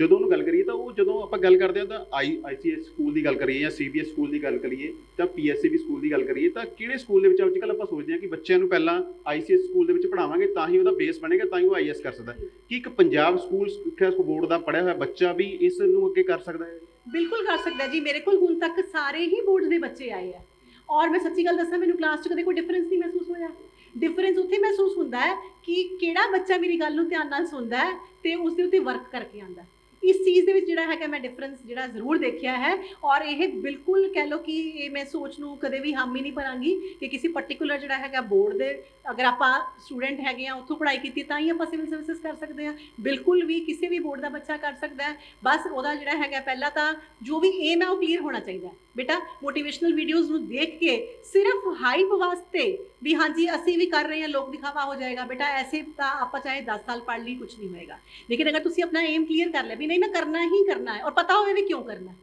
ਜਦੋਂ ਉਹਨੂੰ ਗੱਲ ਕਰੀਏ ਤਾਂ ਉਹ ਜਦੋਂ ਆਪਾਂ ਗੱਲ ਕਰਦੇ ਹਾਂ ਤਾਂ ਆਈ ਆਈਸੀਐਸ ਸਕੂਲ ਦੀ ਗੱਲ ਕਰੀਏ ਜਾਂ ਸੀਬੀਐਸ ਸਕੂਲ ਦੀ ਗੱਲ ਕਰੀਏ ਤਾਂ ਪੀਐਸਸੀਬੀ ਸਕੂਲ ਦੀ ਗੱਲ ਕਰੀਏ ਤਾਂ ਕਿਹੜੇ ਸਕੂਲ ਦੇ ਵਿੱਚ ਅੱਜ ਕੱਲ੍ਹ ਆਪਾਂ ਸੋਚਦੇ ਹਾਂ ਕਿ ਬੱਚਿਆਂ ਨੂੰ ਪਹਿਲਾਂ ਆਈਸੀਐਸ ਸਕੂਲ ਦੇ ਵਿੱਚ ਪੜ੍ਹਾਵਾਂਗੇ ਤਾਂ ਹੀ ਉਹਦਾ ਬੇਸ ਬਣੇਗਾ, ਤਾਂ ਹੀ ਉਹ ਆਈਐਸ ਕਰ ਸਕਦਾ ਹੈ। ਕੀ ਇੱਕ ਪੰਜਾਬ ਸਕੂਲ ਸਿੱਖਿਆ ਬੋਰਡ ਦਾ ਪੜ੍ਹਿਆ ਹੋਇਆ ਬੱਚਾ ਵੀ ਇਸ ਨੂੰ ਅੱਗੇ ਕਰ ਸਕਦਾ ਹੈ ਬਿਲਕੁਲ ਕਰ ਸਕਦਾ ਜੀ, ਮੇਰੇ ਕੋਲ ਹੁਣ ਤੱਕ ਸਾਰੇ ਹੀ ਬੋਰਡ ਦੇ ਬੱਚੇ ਆਏ ਆ। ਔਰ ਮੈਂ ਸੱਚੀ ਗੱਲ ਦੱਸਾਂ, ਮੈਨੂੰ ਕਲਾਸ 'ਚ ਕਦੇ ਕੋਈ ਡਿਫਰੈਂਸ ਨਹੀਂ ਮਹਿਸੂਸ ਹੋਇਆ। ਡਿਫਰੈਂਸ ਉੱਥੇ ਮਹਿਸੂਸ ਹੁੰਦਾ ਹੈ ਕਿ ਕਿਹੜਾ ਬੱਚਾ ਮੇਰੀ ਗੱਲ ਨੂੰ ਧਿਆਨ ਨਾਲ ਸੁਣਦਾ ਹੈ ਤੇ ਉਸ ਦੇ ਉੱਤੇ ਵਰਕ ਕਰਕੇ ਆਉਂਦਾ ਇਸ ਚੀਜ਼ ਦੇ ਵਿੱਚ ਜਿਹੜਾ ਹੈਗਾ ਮੈਂ ਡਿਫਰੈਂਸ ਜਿਹੜਾ ਜ਼ਰੂਰ ਦੇਖਿਆ ਹੈ ਔਰ ਇਹ ਬਿਲਕੁਲ ਕਹਿ ਲਓ ਕਿ ਇਹ ਮੈਂ ਸੋਚ ਨੂੰ ਕਦੇ ਵੀ ਹਾਮੀ ਨਹੀਂ ਭਰਾਂਗੀ ਕਿ ਕਿਸੇ ਪਾਰਟਿਕੂਲਰ ਜਿਹੜਾ ਹੈਗਾ ਬੋਰਡ ਦੇ ਅਗਰ ਆਪਾਂ ਸਟੂਡੈਂਟ ਹੈਗੇ ਆ ਉੱਥੋਂ ਪੜ੍ਹਾਈ ਕੀਤੀ ਤਾਂ ਹੀ ਆਪਾਂ ਸਿਵਲ ਸਰਵਿਸਿਜ਼ ਕਰ ਸਕਦੇ ਹਾਂ ਬਿਲਕੁਲ ਵੀ ਕਿਸੇ ਵੀ ਬੋਰਡ ਦਾ ਬੱਚਾ ਕਰ ਸਕਦਾ ਹੈ ਬਸ ਉਹਦਾ ਜਿਹੜਾ ਹੈਗਾ ਪਹਿਲਾਂ ਤਾਂ ਜੋ ਵੀ ਏਮ ਹੈ ਉਹ ਕਲੀਅਰ ਹੋਣਾ ਚਾਹੀਦਾ ਹੈ ਬੇਟਾ ਮੋਟੀਵੇਸ਼ਨਲ ਵੀਡੀਓਜ਼ ਨੂੰ ਦੇਖ ਕੇ ਸਿਰਫ ਹਾਈਪ ਵਾਸਤੇ ਵੀ ਹਾਂਜੀ ਅਸੀਂ ਵੀ ਕਰ ਰਹੇ ਹਾਂ ਲੋਕ ਦਿਖਾਵਾ ਹੋ ਜਾਏਗਾ ਬੇਟਾ ਐਸੇ ਤਾਂ ਆਪਾਂ ਚਾਹੇ 10 ਸਾਲ ਪੜ੍ਹ ਲਈ ਕੁਝ ਨਹੀਂ ਹੋਏਗਾ ਲੇਕਿਨ ਅਗਰ ਤੁਸੀਂ ਆਪਣਾ ਏਮ ਕਲੀਅਰ ਕਰ ਲਿਆ ਵੀ ਨਹੀਂ ਮੈਂ ਕਰਨਾ ਹੀ ਕਰਨਾ ਹੈ ਔਰ ਪਤਾ ਹੋਵੇ ਵੀ ਕਿਉਂ ਕਰਨਾ ਹੈ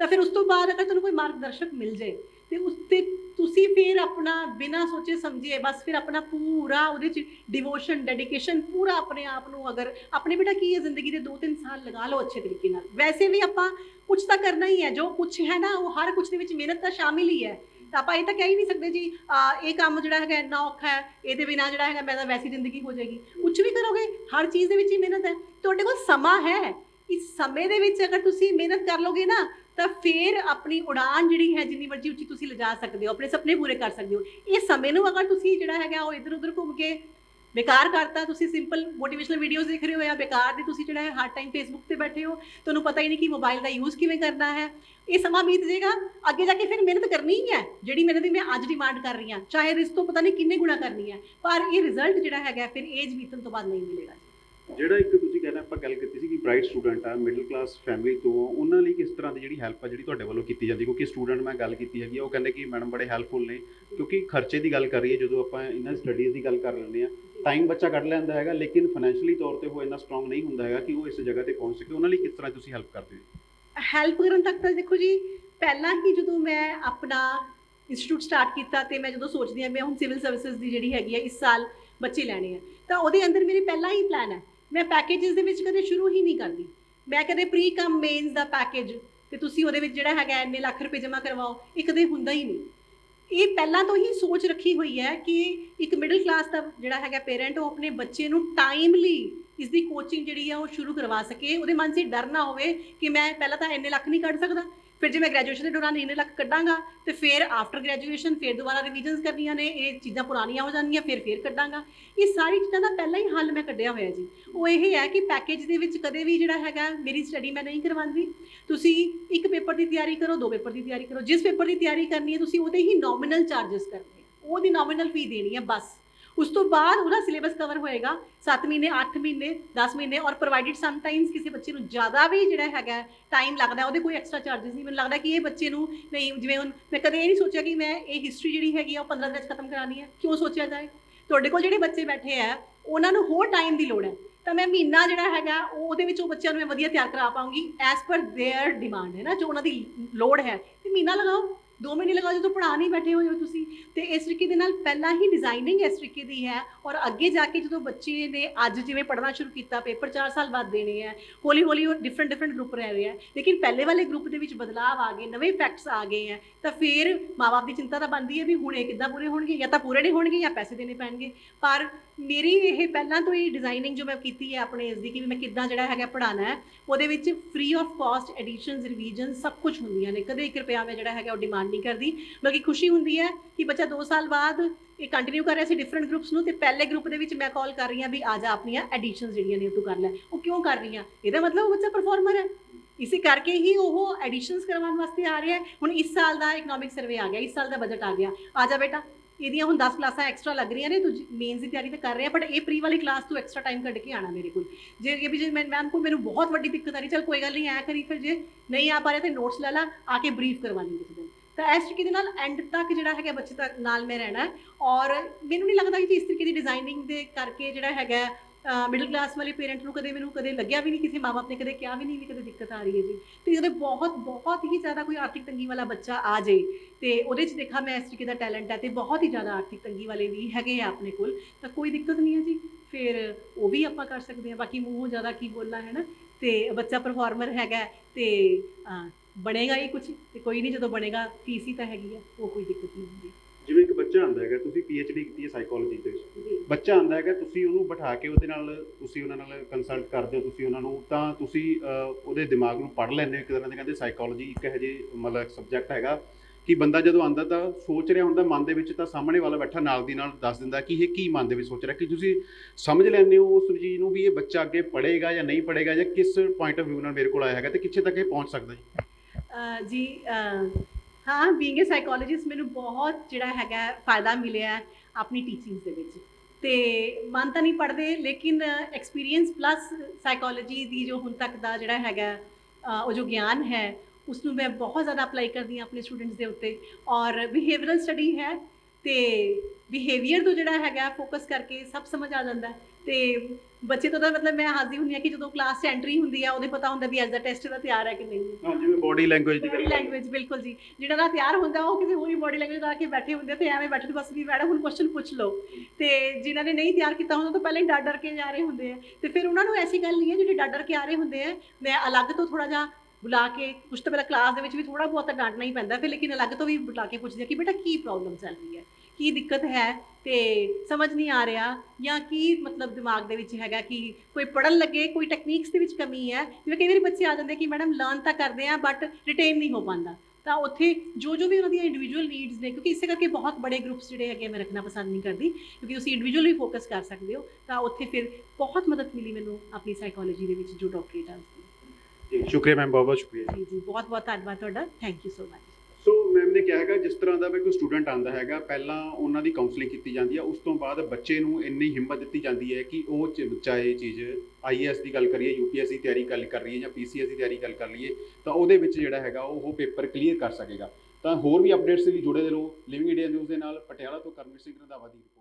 ਤਾਂ ਫਿਰ ਉਸ ਤੋਂ ਬਾਅਦ ਅਗਰ ਤੁਹਾਨੂੰ ਕੋਈ ਮਾਰਗਦਰਸ਼ਕ ਮਿਲ ਜਾਏ ਤੇ ਉਸ ਤੇ ਤੁਸੀਂ ਫਿਰ ਆਪਣਾ ਬਿਨਾਂ ਸੋਚੇ ਸਮਝੇ ਬਸ ਫਿਰ ਆਪਣਾ ਪੂਰਾ ਉਹਦੇ ਚ ਡਿਵੋਸ਼ਨ ਡੈਡੀਕੇਸ਼ਨ ਪੂਰਾ ਆਪਣੇ ਆਪ ਨੂੰ ਅਗਰ ਆਪਣੇ ਬੇਟਾ ਕੀ ਹੈ ਜ਼ਿੰਦਗੀ ਦੇ 2-3 ਸਾਲ ਲਗਾ ਲਓ ਅੱਛੇ ਤਰੀਕੇ ਨਾਲ ਵੈਸੇ ਵੀ ਆਪਾਂ ਕੁਝ ਤਾਂ ਕਰਨਾ ਹੀ ਹੈ ਜੋ ਕੁਝ ਹੈ ਨਾ ਉਹ ਹਰ ਕੁਝ ਦੇ ਵਿੱਚ ਮਿਹਨਤ ਤਾਂ ਸ਼ਾਮਿਲ ਹੀ ਹੈ ਤਾਂ ਆਪਾਂ ਇਹ ਤਾਂ ਕਹਿ ਹੀ ਨਹੀਂ ਸਕਦੇ ਜੀ ਆ, ਇਹ ਕੰਮ ਜਿਹੜਾ ਹੈਗਾ ਇੰਨਾ ਔਖਾ ਹੈ ਇਹਦੇ ਬਿਨਾ ਜਿਹੜਾ ਹੈਗਾ ਮੈਂ ਤਾਂ ਵੈਸੀ ਜ਼ਿੰਦਗੀ ਹੋ ਜਾਏਗੀ ਕੁਝ ਵੀ ਕਰੋਗੇ ਹਰ ਚੀਜ਼ ਦੇ ਵਿੱਚ ਹੀ ਮਿਹਨਤ ਹੈ ਤੁਹਾਡੇ ਕੋਲ ਸਮਾਂ ਹੈ ਇਸ ਸਮੇਂ ਦੇ ਵਿੱਚ ਅਗਰ ਤੁਸੀਂ ਮਿਹਨਤ ਕਰ ਲੋਗੇ ਨਾ, ਤਾਂ ਫਿਰ ਆਪਣੀ ਉਡਾਨ ਜਿਹੜੀ ਹੈ, ਜਿੰਨੀ ਮਰਜ਼ੀ ਉੱਚੀ ਤੁਸੀਂ ਲਿਜਾ ਸਕਦੇ ਹੋ, ਆਪਣੇ ਸੁਪਨੇ ਪੂਰੇ ਕਰ ਸਕਦੇ ਹੋ। ਇਹ ਸਮੇਂ ਨੂੰ ਅਗਰ ਤੁਸੀਂ ਜਿਹੜਾ ਹੈਗਾ, ਉਹ ਇੱਧਰ ਉੱਧਰ ਘੁੰਮ ਕੇ ਬੇਕਾਰ ਕਰਤਾ, ਤੁਸੀਂ ਸਿੰਪਲ ਮੋਟੀਵੇਸ਼ਨਲ ਵੀਡੀਓਜ਼ ਦੇਖ ਰਹੇ ਹੋ ਜਾਂ ਬੇਕਾਰ ਦੀ ਤੁਸੀਂ ਜਿਹੜਾ ਹੈ, ਹਰ ਟਾਈਮ ਫੇਸਬੁੱਕ ਤੇ ਬੈਠੇ ਹੋ, ਤੁਹਾਨੂੰ ਪਤਾ ਹੀ ਨਹੀਂ ਕਿ ਮੋਬਾਈਲ ਦਾ ਯੂਜ਼ ਕਿਵੇਂ ਕਰਨਾ ਹੈ। ਇਹ ਸਮਾਂ ਬੀਤ ਜਾਏਗਾ, ਅੱਗੇ ਜਾ ਕੇ ਫਿਰ ਮਿਹਨਤ ਕਰਨੀ ਹੀ ਹੈ, ਜਿਹੜੀ ਮਿਹਨਤ ਦੀ ਮੈਂ ਅੱਜ ਡਿਮਾਂਡ ਕਰ ਰਹੀ ਹਾਂ। ਚਾਹੇ ਰਿਸ ਤੋਂ ਪਤਾ ਨਹੀਂ ਕਿੰਨੇ ਗੁਣਾ ਕਰਨੀ ਹੈ, ਪਰ ਇਹ ਰਿਜ਼ਲਟ ਜਿਹੜਾ ਹੈਗਾ, ਫਿਰ ਏਜ ਬੀਤਣ ਤੋਂ ਬਾਅਦ ਨਹੀਂ ਮਿਲੇਗਾ। ਜਿਹੜਾ ਇੱਕ ਤੁਸੀਂ ਆਪਾਂ ਗੱਲ ਕੀਤੀ ਸੀ ਕਿ ਬ੍ਰਾਈਟ ਸਟੂਡੈਂਟ ਆ ਮਿਡਲ ਕਲਾਸ ਫੈਮਿਲੀ ਤੋਂ ਉਹਨਾਂ ਲਈ ਕਿਸ ਤਰ੍ਹਾਂ ਦੀ ਜਿਹੜੀ ਹੈਲਪ ਆ ਜਿਹੜੀ ਤੁਹਾਡੇ ਵੱਲੋਂ ਕੀਤੀ ਜਾਂਦੀ? ਕਿਉਂਕਿ ਸਟੂਡੈਂਟ ਮੈਂ ਗੱਲ ਕੀਤੀ ਹੈਗੀ ਆ, ਉਹ ਕਹਿੰਦੇ ਕਿ ਮੈਡਮ ਬੜੇ ਹੈਲਪਫੁਲ ਨੇ ਕਿਉਂਕਿ ਖਰਚੇ ਦੀ ਗੱਲ ਕਰੀਏ ਜਦੋਂ ਆਪਾਂ ਇਹਨਾਂ ਸਟੱਡੀਜ਼ ਦੀ ਗੱਲ ਕਰ ਲੈਂਦੇ ਆ ਟਾਈਮ ਬੱਚਾ ਕੱਢ ਲੈਂਦਾ ਹੈਗਾ ਲੇਕਿਨ ਫਾਈਨੈਂਸ਼ੀਅਲੀ ਤੌਰ ਤੇ ਉਹ ਇੰਨਾ ਸਟਰੋਂਗ ਨਹੀਂ ਹੁੰਦਾ ਹੈਗਾ ਕਿ ਉਹ ਇਸ ਜਗ੍ਹਾ ਤੇ ਪਹੁੰਚ ਸਕੇ। ਉਹਨਾਂ ਲਈ ਕਿਸ ਤਰ੍ਹਾਂ ਤੁਸੀਂ ਹੈਲਪ ਕਰਦੇ ਹੋ? ਹੈਲਪ ਕਰਨ ਤੱਕ ਤਾਂ ਦੇਖੋ ਜੀ ਪਹਿਲਾਂ ਹੀ ਜਦੋਂ ਮੈਂ ਆਪਣਾ ਇੰਸਟੀਚਿਊਟ ਸਟਾਰਟ ਕੀਤਾ ਤੇ ਮੈਂ ਜਦੋਂ ਸੋਚਦੀ ਹਾਂ ਮੈਂ ਹੁਣ ਸਿਵਲ ਸਰਵਿਸਿਜ਼ ਦੀ ਜਿਹੜੀ ਹੈਗੀ ਆ ਇਸ ਸਾਲ ਬੱਚੇ ਲੈਣੇ ਆ ਤਾਂ ਉਹਦੇ ਅੰਦਰ ਮੇਰੇ ਪਹਿਲਾਂ ਹੀ ਪਲਾਨ ਹੈ। ਮੈਂ ਪੈਕੇजेस ਦੇ ਵਿੱਚ ਕਦੇ ਸ਼ੁਰੂ ਹੀ ਨਹੀਂ ਕਰਦੀ। ਮੈਂ ਕਦੇ ਪ੍ਰੀ ਕਮ ਮੇਨਸ ਦਾ ਪੈਕੇਜ ਤੇ ਤੁਸੀਂ ਉਹਦੇ ਵਿੱਚ ਜਿਹੜਾ ਹੈਗਾ ਇੰਨੇ ਲੱਖ ਰੁਪਏ ਜਮ੍ਹਾਂ ਕਰਵਾਓ, ਇਹ ਕਦੇ ਹੁੰਦਾ ਹੀ ਨਹੀਂ। ਇਹ ਪਹਿਲਾਂ ਤੋਂ ਹੀ ਸੋਚ ਰੱਖੀ ਹੋਈ ਹੈ ਕਿ ਇੱਕ ਮਿਡਲ ਕਲਾਸ ਦਾ ਜਿਹੜਾ ਹੈਗਾ ਪੇਰੈਂਟ ਉਹ ਆਪਣੇ ਬੱਚੇ ਨੂੰ ਟਾਈਮਲੀ ਇਸ ਦੀ ਕੋਚਿੰਗ ਜਿਹੜੀ ਆ ਉਹ ਸ਼ੁਰੂ ਕਰਵਾ ਸਕੇ। ਉਹਦੇ ਮਨ 'ਚ ਡਰ ਨਾ ਹੋਵੇ ਕਿ ਮੈਂ ਪਹਿਲਾਂ ਤਾਂ ਇੰਨੇ ਲੱਖ ਨਹੀਂ ਕੱਢ ਸਕਦਾ। ਫਿਰ ਜੇ ਮੈਂ ਗ੍ਰੈਜੂਏਸ਼ਨ ਦੇ ਦੌਰਾਨ ਇੰਨੇ ਲੱਖ ਕੱਢਾਂਗਾ, ਤੇ ਫਿਰ ਆਫਟਰ ਗ੍ਰੈਜੂਏਸ਼ਨ ਫਿਰ ਦੁਬਾਰਾ ਰਿਵੀਜ਼ਨਸ ਕਰਨੀਆਂ ਨੇ, ਇਹ ਚੀਜ਼ਾਂ ਪੁਰਾਣੀਆਂ ਹੋ ਜਾਣਗੀਆਂ, ਫਿਰ ਫਿਰ ਕੱਢਾਂਗਾ। ਇਹ ਸਾਰੀ ਚੀਜ਼ਾਂ ਦਾ ਪਹਿਲਾਂ ਹੀ ਹੱਲ ਮੈਂ ਕੱਢਿਆ ਹੋਇਆ ਜੀ। ਉਹ ਇਹ ਹੈ ਕਿ ਪੈਕੇਜ ਦੇ ਵਿੱਚ ਕਦੇ ਵੀ ਜਿਹੜਾ ਹੈਗਾ, ਮੇਰੀ ਸਟੱਡੀ ਮੈਂ ਨਹੀਂ ਕਰਵਾਉਂਦੀ। ਤੁਸੀਂ ਇੱਕ ਪੇਪਰ ਦੀ ਤਿਆਰੀ ਕਰੋ, ਦੋ ਪੇਪਰ ਦੀ ਤਿਆਰੀ ਕਰੋ। ਜਿਸ ਪੇਪਰ ਦੀ ਤਿਆਰੀ ਕਰਨੀ ਹੈ, ਤੁਸੀਂ ਉਹਦੇ ਹੀ ਨੋਮੀਨਲ ਚਾਰजेस ਕਰਨੇ ਉਹਦੀ ਨੋਮੀਨਲ ਫੀ ਦੇਣੀ ਹੈ, ਬਸ। ਉਸ ਤੋਂ ਬਾਅਦ ਉਹਦਾ ਸਿਲੇਬਸ ਕਵਰ ਹੋਏਗਾ 7 ਮਹੀਨੇ 8 ਮਹੀਨੇ 10 ਮਹੀਨੇ ਔਰ ਪ੍ਰੋਵਾਈਡਡ ਸਮਟਾਈਮਸ ਕਿਸੇ ਬੱਚੇ ਨੂੰ ਜ਼ਿਆਦਾ ਵੀ ਜਿਹੜਾ ਹੈਗਾ ਟਾਈਮ ਲੱਗਦਾ ਉਹਦੇ ਕੋਈ ਐਕਸਟਰਾ ਚਾਰजेस ਨਹੀਂ ਮੈਨੂੰ ਲੱਗਦਾ ਕਿ ਇਹ ਬੱਚੇ ਨੂੰ ਨਹੀਂ ਜਿਵੇਂ ਹੁਣ ਮੈਂ ਕਦੇ ਇਹ ਨਹੀਂ ਸੋਚਿਆ ਕਿ ਮੈਂ ਇਹ ਹਿਸਟਰੀ ਜਿਹੜੀ ਹੈਗੀ ਆ ਉਹ 15 ਦਿਨ ਵਿੱਚ ਖਤਮ ਕਰਾਣੀ ਹੈ ਕਿਉਂ ਸੋਚਿਆ ਜਾਏ ਤੁਹਾਡੇ ਕੋਲ ਜਿਹੜੇ ਬੱਚੇ ਬੈਠੇ ਆ ਉਹਨਾਂ ਨੂੰ ਹੋਰ ਟਾਈਮ ਦੀ ਲੋੜ ਹੈ ਤਾਂ ਮੈਂ ਮਹੀਨਾ ਜਿਹੜਾ ਹੈਗਾ ਉਹ ਉਹਦੇ ਵਿੱਚ ਉਹ ਬੱਚਿਆਂ ਨੂੰ ਮੈਂ ਵਧੀਆ ਤਿਆਰ ਕਰਾ ਪਾਉਂਗੀ ਐਸ ਪਰ देयर ਡਿਮਾਂਡ ਹੈ ਨਾ ਜੋ ਉਹਨਾਂ ਦੀ ਲੋੜ ਹੈ ਤੇ ਮਹੀਨਾ ਲਗਾਓ ਦੋ ਮਹੀਨੇ ਲਗਾ ਜਦੋਂ ਪੜ੍ਹਾ ਨਹੀਂ ਬੈਠੇ ਹੋਏ ਹੋ ਤੁਸੀਂ। ਤੇ ਇਸ ਤਰੀਕੇ ਦੇ ਨਾਲ ਪਹਿਲਾਂ ਹੀ ਡਿਜ਼ਾਈਨਿੰਗ ਇਸ ਤਰੀਕੇ ਦੀ ਹੈ ਔਰ ਅੱਗੇ ਜਾ ਕੇ ਜਦੋਂ ਬੱਚੇ ਨੇ ਅੱਜ ਜਿਵੇਂ ਪੜ੍ਹਨਾ ਸ਼ੁਰੂ ਕੀਤਾ, ਪੇਪਰ 4 ਸਾਲ ਬਾਅਦ ਦੇਣੇ ਹੈ ਹੌਲੀ ਹੌਲੀ ਉਹ ਡਿਫਰੈਂਟ ਡਿਫਰੈਂਟ ਗਰੁੱਪ ਰਹਿ ਰਹੇ ਹੈ। ਲੇਕਿਨ ਪਹਿਲੇ ਵਾਲੇ ਗਰੁੱਪ ਦੇ ਵਿੱਚ ਬਦਲਾਅ ਆ ਗਏ, ਨਵੇਂ ਫੈਕਟਸ ਆ ਗਏ ਹੈ, ਤਾਂ ਫਿਰ ਮਾਪੇ ਦੀ ਚਿੰਤਾ ਤਾਂ ਬਣਦੀ ਹੈ ਵੀ ਹੁਣ ਇਹ ਕਿੱਦਾਂ ਪੂਰੇ ਹੋਣਗੇ ਜਾਂ ਤਾਂ ਪੂਰੇ ਨਹੀਂ ਹੋਣਗੇ ਜਾਂ ਪੈਸੇ ਦੇਣੇ ਪੈਣਗੇ। ਪਰ ਮੇਰੀ ਇਹ ਪਹਿਲਾਂ ਤੋਂ ਹੀ ਡਿਜ਼ਾਈਨਿੰਗ ਜੋ ਮੈਂ ਕੀਤੀ ਹੈ ਆਪਣੇ ਇਸ ਦੀ ਕਿ ਵੀ ਮੈਂ ਕਿੱਦਾਂ ਜਿਹੜਾ ਹੈਗਾ ਪੜ੍ਹਾਉਣਾ ਹੈ, ਉਹਦੇ ਵਿੱਚ free of cost editions revision ਸਭ ਕੁਝ ਹੁੰਦੀਆਂ ਨੇ। ਕਦੇ 1 ਰੁਪਿਆ ਮੈਂ ਜਿਹੜਾ ਹੈਗਾ ਉਹ ਡਿਮਾਂਡ ਨਹੀਂ ਕਰਦੀ। ਬਲਕਿ ਖੁਸ਼ੀ ਹੁੰਦੀ ਹੈ ਕਿ ਬੱਚਾ 2 ਸਾਲ ਬਾਅਦ ਇਹ ਕੰਟੀਨਿਊ ਕਰ ਰਿਹਾ ਸੀ ਡਿਫਰੈਂਟ ਗਰੁੱਪਸ ਨੂੰ ਤੇ ਪਹਿਲੇ ਗਰੁੱਪ ਦੇ ਵਿੱਚ ਮੈਂ ਕਾਲ ਕਰ ਰਹੀ ਹਾਂ ਵੀ ਆ ਜਾ ਆਪਣੀਆਂ ਐਡੀਸ਼ਨਸ ਜਿਹੜੀਆਂ ਨੇ ਉਹ ਤੂੰ ਕਰ ਲੈ। ਉਹ ਕਿਉਂ ਕਰ ਰਹੀ ਹਾਂ? ਇਹਦਾ ਮਤਲਬ ਉਹ ਬੱਚਾ ਪਰਫਾਰਮਰ ਹੈ। ਇਸੇ ਕਰਕੇ ਹੀ ਉਹ ਐਡੀਸ਼ਨਸ ਕਰਵਾਉਣ ਵਾਸਤੇ ਆ ਰਿਹਾ ਹੁਣ ਇਸ ਸਾਲ ਦਾ ਇਕਨੋਮਿਕ ਸਰਵੇ ਆ ਗਿਆ, ਇਸ ਸਾਲ ਦਾ ਬਜਟ ਆ ਗਿਆ। ਆ ਜਾ ਬੇਟਾ, ਇਹਦੀਆਂ ਹੁਣ 10 ਕਲਾਸਾਂ ਐਕਸਟਰਾ ਲੱਗ ਰਹੀਆਂ ਨੇ, ਤੂੰ ਮੇਨਸ ਦੀ ਤਿਆਰੀ ਤਾਂ ਕਰ ਰਿਹਾ ਬਟ ਇਹ ਪ੍ਰੀ ਵਾਲੀ ਕਲਾਸ ਤੂੰ ਐਕਸਟਰਾ ਟਾਈਮ ਕੱਢ ਕੇ ਆਣਾ ਮੇਰੇ ਕੋਲ। ਜੇ ਇਹ ਵੀ ਜੇ ਮੈਂ ਮੈਮ ਕੋਲ ਮੈਨੂੰ ਬਹੁਤ ਵੱਡੀ ਦਿੱਕਤ ਆ ਰਹੀ, ਚਲ ਕੋਈ ਗੱਲ ਨਹੀਂ ਐ ਕਰੀ ਫਿਰ ਜੇ ਨਹੀਂ ਆ ਪਾ ਰਿਹਾ ਤੇ ਨੋਟਸ ਲੈ ਲਾ, ਆ ਕੇ ਬਰੀਫ ਕਰਵਾ ਲਈ ਕਿਸੇ ਦਿਨ। ਤਾਂ ਇਸ ਤਰੀਕੇ ਦੇ ਨਾਲ ਐਂਡ ਤੱਕ ਜਿਹੜਾ ਹੈਗਾ ਬੱਚੇ ਤੱਕ ਨਾਲ ਮੈਂ ਰਹਿਣਾ ਔਰ ਮੈਨੂੰ ਨਹੀਂ ਲੱਗਦਾ ਕਿ ਇਸ ਤਰੀਕੇ ਦੀ ਡਿਜ਼ਾਈਨਿੰਗ ਦੇ ਕਰਕੇ ਜਿਹੜਾ ਹੈਗਾ ਮਿਡਲ ਕਲਾਸ ਵਾਲੇ ਪੇਰੈਂਟ ਨੂੰ ਕਦੇ ਮੈਨੂੰ ਕਦੇ ਲੱਗਿਆ ਵੀ ਨਹੀਂ, ਕਿਸੇ ਮਾਪੇ ਨੇ ਕਦੇ ਕਿਹਾ ਵੀ ਨਹੀਂ ਵੀ ਕਦੇ ਦਿੱਕਤ ਆ ਰਹੀ ਹੈ ਜੀ। ਤੇ ਜਦੋਂ ਬਹੁਤ ਬਹੁਤ ਹੀ ਜ਼ਿਆਦਾ ਕੋਈ ਆਰਥਿਕ ਤੰਗੀ ਵਾਲਾ ਬੱਚਾ ਆ ਜਾਏ, ਤੇ ਉਹਦੇ 'ਚ ਦੇਖਾ ਮੈਂ ਇਸ ਤਰੀਕੇ ਦਾ ਟੈਲੈਂਟ ਹੈ ਤੇ ਬਹੁਤ ਹੀ ਜ਼ਿਆਦਾ ਆਰਥਿਕ ਤੰਗੀ ਵਾਲੇ ਵੀ ਹੈਗੇ ਆ ਆਪਣੇ ਕੋਲ, ਤਾਂ ਕੋਈ ਦਿੱਕਤ ਨਹੀਂ ਹੈ ਜੀ। ਫਿਰ ਉਹ ਵੀ ਆਪਾਂ ਕਰ ਸਕਦੇ ਹਾਂ, ਬਾਕੀ ਮੂੰਹੋਂ ਜ਼ਿਆਦਾ ਕੀ ਬੋਲਣਾ, ਹੈ ਨਾ? ਤੇ ਬੱਚਾ ਪਰਫਾਰਮਰ ਹੈਗਾ ਤੇ ਬਣੇਗਾ ਹੀ ਕੁਝ ਤੇ ਕੋਈ ਨਹੀਂ ਜਦੋਂ ਬਣੇਗਾ ਫੀਸ ਹੀ ਤਾਂ ਹੈਗੀ ਆ ਉਹ ਕੋਈ ਦਿੱਕਤ ਨਹੀਂ ਹੁੰਦੀ। ਜਿਵੇਂ ਇੱਕ ਬੱਚਾ ਆਂਦਾ ਹੈਗਾ ਤੁਸੀਂ ਡੀ ਕੀਤੀ ਹੈ ਸਾਈਕੋਲੋਜੀ ਦੇ ਵਿੱਚ। ਬੱਚਾ ਆਂਦਾ ਹੈਗਾ ਤੁਸੀਂ ਉਹਨੂੰ ਬਿਠਾ ਕੇ ਉਹਦੇ ਨਾਲ ਤੁਸੀਂ ਉਹਨਾਂ ਨਾਲ ਕੰਸਲਟ ਕਰਦੇ ਹੋ ਤੁਸੀਂ ਉਹਨਾਂ ਨੂੰ ਤਾਂ ਤੁਸੀਂ ਉਹਦੇ ਦਿਮਾਗ ਨੂੰ ਪੜ੍ਹ ਲੈਂਦੇ ਹੋ ਇੱਕ ਤਰ੍ਹਾਂ ਦੇ ਕਹਿੰਦੇ ਸਾਈਕੋਲੋਜੀ ਇੱਕ ਇਹੋ ਜਿਹੀ ਮਤਲਬ ਸਬਜੈਕਟ ਹੈਗਾ ਕਿ ਬੰਦਾ ਜਦੋਂ ਆਂਦਾ ਤਾਂ ਸੋਚ ਰਿਹਾ ਹੁੰਦਾ ਮਨ ਦੇ ਵਿੱਚ ਤਾਂ ਸਾਹਮਣੇ ਵਾਲਾ ਬੈਠਾ ਨਾਲ ਦੀ ਨਾਲ ਦੱਸ ਦਿੰਦਾ ਕਿ ਇਹ ਕੀ ਮਨ ਦੇ ਵਿੱਚ ਸੋਚ ਰਿਹਾ ਕਿ ਤੁਸੀਂ ਸਮਝ ਲੈਂਦੇ ਹੋ ਉਸ ਚੀਜ਼ ਨੂੰ ਵੀ ਇਹ ਬੱਚਾ ਅੱਗੇ ਪੜ੍ਹੇਗਾ ਜਾਂ ਨਹੀਂ ਪੜ੍ਹੇਗਾ ਜਾਂ ਕਿਸ ਪੁਆਇੰਟ ਆਫ View ਨਾਲ ਮੇਰੇ ਕੋਲ ਆਇਆ ਹੈਗਾ ਤੇ ਕਿੱਥੇ ਤੱਕ ਇਹ ਪਹੁੰਚ ਸਕਦਾ ਅਹ ਜੀ ਅਹ ਹਾਂ ਬੀਇੰਗ ਅ ਸਾਈਕੋਲੋਜਿਸਟ ਮੈਨੂੰ ਬਹੁਤ ਜਿਹੜਾ ਹੈਗਾ ਫਾਇਦਾ ਮਿਲਿਆ ਆਪਣੀ ਟੀਚਿੰਗਸ ਦੇ ਵਿੱਚ। ਤੇ ਮਨ ਤਾਂ ਨਹੀਂ ਪੜਦੇ ਲੇਕਿਨ ਐਕਸਪੀਰੀਅੰਸ ਪਲੱਸ ਸਾਈਕੋਲੋਜੀ ਦੀ ਜੋ ਹੁਣ ਤੱਕ ਦਾ ਜਿਹੜਾ ਹੈਗਾ ਉਹ ਜੋ ਗਿਆਨ ਹੈ ਉਸ ਨੂੰ ਮੈਂ ਬਹੁਤ ਜ਼ਿਆਦਾ ਅਪਲਾਈ ਕਰਦੀ ਹਾਂ ਆਪਣੇ ਸਟੂਡੈਂਟਸ ਦੇ ਉੱਤੇ। ਔਰ ਬਿਹੇਵੀਅਰਲ ਸਟੱਡੀ ਹੈ ਤੇ ਬਿਹੇਵੀਅਰ ਤੋਂ ਜਿਹੜਾ ਹੈਗਾ ਫੋਕਸ ਕਰਕੇ ਸਭ ਸਮਝ ਆ ਜਾਂਦਾ। ਹੈ ਤੇ ਬੱਚੇ ਤੋਂ ਤਾਂ ਮਤਲਬ ਮੈਂ ਹਾਜ਼ਰ ਹੁੰਦੀ ਹਾਂ ਕਿ ਜਦੋਂ ਕਲਾਸ 'ਚ ਐਂਟਰੀ ਹੁੰਦੀ ਆ ਉਹਦੇ ਪਤਾ ਹੁੰਦਾ ਵੀ ਅੱਜ ਦਾ ਟੈਸਟ ਦਾ ਤਿਆਰ ਹੈ ਕਿ ਨਹੀਂ। ਹੈ ਜਿਵੇਂ ਬੋਡੀ ਲੈਂਗੁਏਜ ਦੀ ਬੋਡੀ ਲੈਂਗੁਏਜ ਬਿਲਕੁਲ ਜੀ। ਜਿਹੜਾ ਦਾ ਤਿਆਰ ਹੁੰਦਾ ਉਹ ਕਿਸੇ ਹੋਰੀ ਬੋਡੀ ਲੈਂਗੁਏਜ ਲਾ ਕੇ ਬੈਠੇ ਹੁੰਦੇ ਤੇ ਐਵੇਂ ਬੈਠੇ ਬਸ ਵੀ ਮੈਡਮ ਹੁਣ ਕੁਐਸਚਨ ਪੁੱਛ ਲਓ। ਤੇ ਜਿਨ੍ਹਾਂ ਨੇ ਨਹੀਂ ਤਿਆਰ ਕੀਤਾ ਹੁੰਦਾ ਉਹ ਤਾਂ ਪਹਿਲਾਂ ਹੀ ਡਰ ਡਰ ਕੇ ਜਾ ਰਹੇ ਹੁੰਦੇ ਆ। ਤੇ ਫਿਰ ਉਹਨਾਂ ਨੂੰ ਐਸੀ ਗੱਲ ਨਹੀਂ ਹੈ ਜਿਹੜੇ ਡਰ ਡਰ ਕੇ ਆ ਰਹੇ ਹੁੰਦੇ ਆ ਮੈਂ ਅਲੱਗ ਤੋਂ ਥੋੜਾ ਜਿਹਾ ਬੁਲਾ ਕੇ ਕੁਝ ਤਾਂ ਪਹਿਲਾਂ ਕਲਾਸ ਦੇ ਵਿੱਚ ਵੀ ਥੋੜਾ ਬਹੁਤ ਡਾਂਟਣਾ ਹੀ ਪੈਂਦਾ ਫਿਰ ਲੇਕਿਨ ਅਲੱਗ ਤੋਂ ਵੀ ਬੁਲਾ ਕੇ ਪੁੱਛਦੇ ਆ ਕਿ ਬੇਟਾ ਕੀ ਪ੍ਰੋਬਲਮ ਚੱਲ ਰਹੀ ਹੈ? ਕੀ ਦਿੱਕਤ ਹੈ ਤੇ ਸਮਝ ਨਹੀਂ ਆ ਰਿਹਾ ਜਾਂ ਕੀ ਮਤਲਬ ਦਿਮਾਗ ਦੇ ਵਿੱਚ ਹੈਗਾ ਕਿ ਕੋਈ ਪੜਨ ਲੱਗੇ ਕੋਈ ਟੈਕਨੀਕਸ ਦੇ ਵਿੱਚ ਕਮੀ ਹੈ। ਜਿਵੇਂ ਕਈ ਵਾਰੀ ਬੱਚੇ ਆ ਜਾਂਦੇ ਕਿ ਮੈਡਮ ਲਰਨ ਤਾਂ ਕਰਦੇ ਆ ਬਟ ਰਿਟੇਨ ਨਹੀਂ ਹੋ ਪਾਉਂਦਾ। ਤਾਂ ਉੱਥੇ ਜੋ ਜੋ ਵੀ ਉਹਨਾਂ ਦੀਆਂ ਇੰਡੀਵਿਜੂਅਲ ਨੀਡਸ ਨੇ ਕਿਉਂਕਿ ਇਸੇ ਕਰਕੇ ਬਹੁਤ ਬੜੇ ਗਰੁੱਪਸ ਜਿਹੜੇ ਹੈਗੇ ਮੈਂ ਰੱਖਣਾ ਪਸੰਦ ਨਹੀਂ ਕਰਦੀ ਕਿਉਂਕਿ ਤੁਸੀਂ ਇੰਡੀਵਿਜੂਅਲੀ ਫੋਕਸ ਕਰ ਸਕਦੇ ਹੋ। ਤਾਂ ਉੱਥੇ ਫਿਰ ਬਹੁਤ ਮਦਦ ਮਿਲੀ ਮੈਨੂੰ ਆਪਣੀ ਸਾਈਕੋਲੋਜੀ ਦੇ ਵਿੱਚ ਜੋ ਡਾਕਟਰੇਟ ਆ ਜੀ ਸ਼ੁਕਰੀਆ ਮੈਮ ਬਹੁਤ ਬਹੁਤ ਸ਼ੁਕਰੀਆ। ਜੀ ਜੀ ਬਹੁਤ ਬਹੁਤ ਧੰਨਵਾਦ ਤੁਹਾਡਾ। ਥੈਂਕ ਯੂ ਸੋ ਮਚ ਨੇ ਕਿਹਾ ਹੈਗਾ, ਜਿਸ ਤਰ੍ਹਾਂ ਦਾ ਵੀ ਕੋਈ ਸਟੂਡੈਂਟ ਆਂਦਾ ਹੈਗਾ, ਪਹਿਲਾਂ ਉਹਨਾਂ ਦੀ ਕਾਉਂਸਲਿੰਗ ਕੀਤੀ ਜਾਂਦੀ ਹੈ ਉਸ ਤੋਂ ਬਾਅਦ ਬੱਚੇ ਨੂੰ ਇੰਨੀ ਹਿੰਮਤ ਦਿੱਤੀ ਜਾਂਦੀ ਹੈ ਕਿ ਉਹ ਚ- ਬੱਚਾ ਇਹ ਚੀਜ਼ ਆਈਏਐਸ ਦੀ ਗੱਲ ਕਰੀਏ ਯੂਪੀਐਸ ਦੀ ਤਿਆਰੀ ਗੱਲ ਕਰ ਲਈਏ ਜਾਂ ਪੀਸੀਐਸ ਦੀ ਤਿਆਰੀ ਗੱਲ ਕਰ ਲਈਏ, ਤਾਂ ਉਹਦੇ ਵਿੱਚ ਜਿਹੜਾ ਹੈਗਾ, ਉਹ ਪੇਪਰ ਕਲੀਅਰ ਕਰ ਸਕੇਗਾ। ਤਾਂ ਹੋਰ ਵੀ ਅਪਡੇਟਸ ਲਈ ਜੁੜੇ ਰਹੋ ਲਿਵਿੰਗ ਇੰਡੀਆ ਨਿਊਜ਼ ਦੇ ਨਾਲ, ਪਟਿਆਲਾ ਤੋਂ ਕਰਮਵੀਰ ਸਿੰਘ ਰੰਧਾਵਾ ਦੀ ਰਿਪੋਰਟ